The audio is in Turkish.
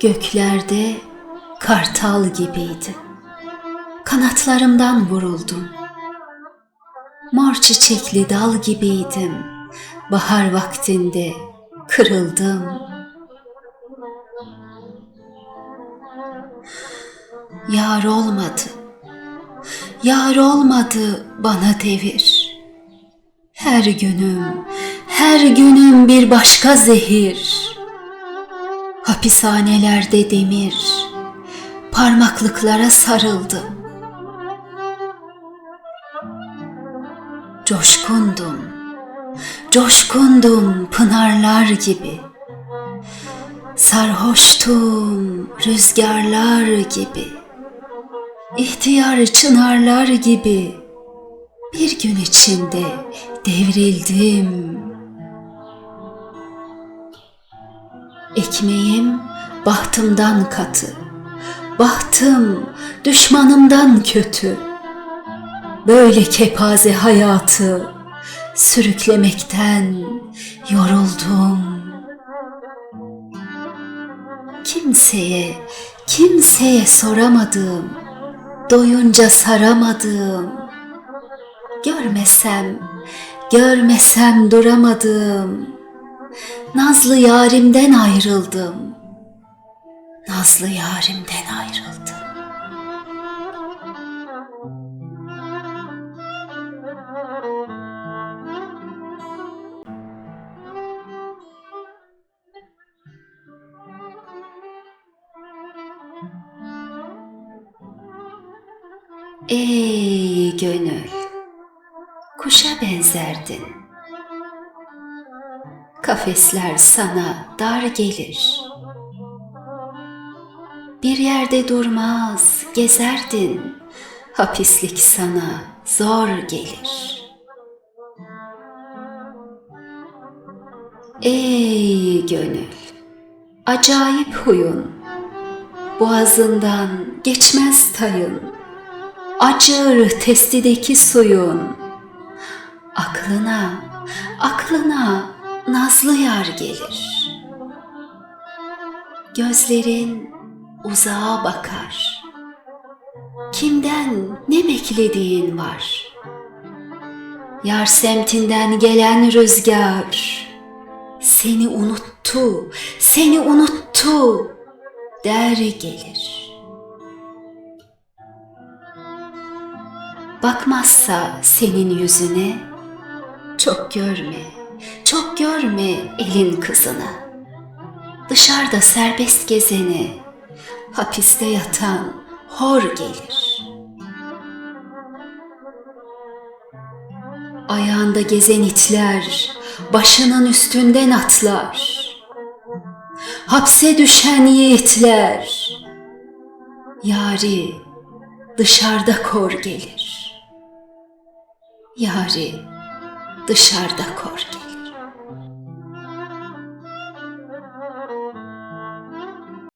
Göklerde kartal gibiydi. Kanatlarımdan vuruldum. Mor çiçekli dal gibiydim. Bahar vaktinde kırıldım. Yar olmadı. Yar olmadı bana devir. Her günüm, her günüm bir başka zehir. Hapishanelerde demir, parmaklıklara sarıldım. Coşkundum, coşkundum pınarlar gibi. Sarhoştum rüzgarlar gibi. İhtiyar çınarlar gibi. Bir gün içinde devrildim. Ekmeğim bahtımdan katı. Bahtım düşmanımdan kötü. Böyle kepaze hayatı sürüklemekten yoruldum. Kimseye, kimseye soramadım. Doyunca saramadım. Görmesem, görmesem duramadım. Nazlı yarimden ayrıldım. Nazlı yarimden ayrıldım. Ey gönül, kuşa benzerdin. Kafesler sana dar gelir. Bir yerde durmaz, gezerdin. Hapislik sana zor gelir. Ey gönül, acayip huyun, boğazından geçmez tayın acır testideki suyun. Aklına, aklına nazlı yar gelir. Gözlerin uzağa bakar. Kimden ne beklediğin var? Yar semtinden gelen rüzgar seni unuttu, seni unuttu der gelir.'' bakmazsa senin yüzüne çok görme, çok görme elin kızını. Dışarıda serbest gezeni, hapiste yatan hor gelir. Ayağında gezen itler, başının üstünden atlar. Hapse düşen yiğitler, yari dışarıda kor gelir yari dışarıda kor gelir.